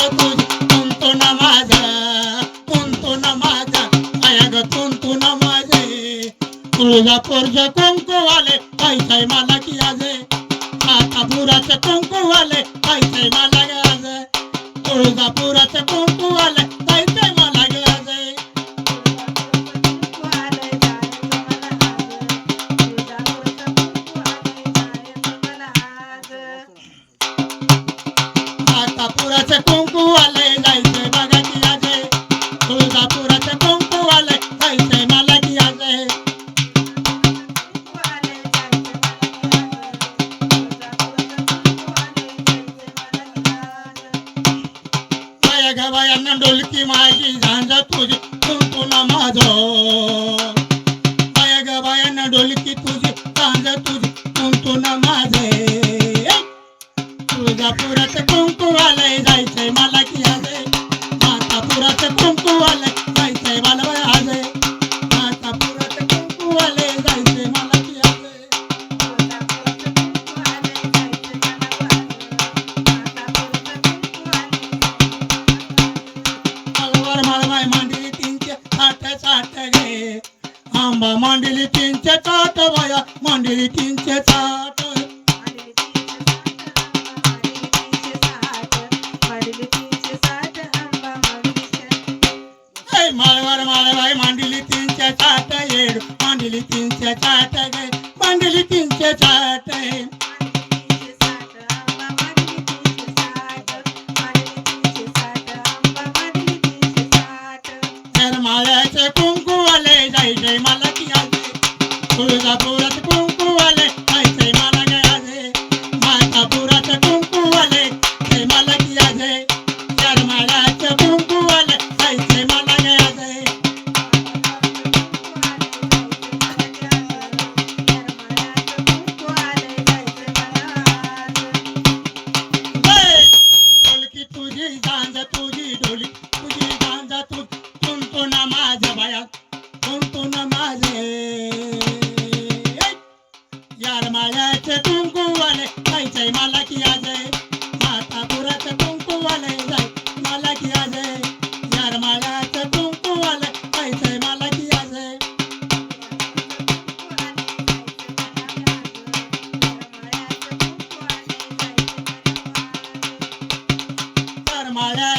तुंतू तुळजापूरचे कुंकूवाले पैसे मला की आजे. मातापुराचे कुंकूवाले पैसे मला गे आजे. तुळजापुराचे कुंकूवाले डोलकी माझी झांजा तुझी कुंकुला माझो बाया डोलकी तुझी मळवर मळवाय मांडली तीनशे साठ साठ गे आंबा मांडली तीनशे साठ बाया मांडली तीनशे साठ ऐ माळवर माळवाय मांडली तीनशे साठ येड मांडली तीनशे साठ गे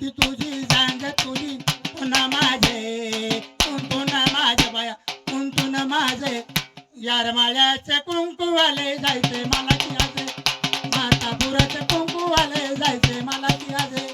ती तुझी जांग तुझी पुन्हा माझे कुंकून माझे बाया कुंकून माझे. यार माळ्याचे कुंकूवाले जायचे मला की आजे. माता पुराचे कुंकूवाले जायचे मला की आजे.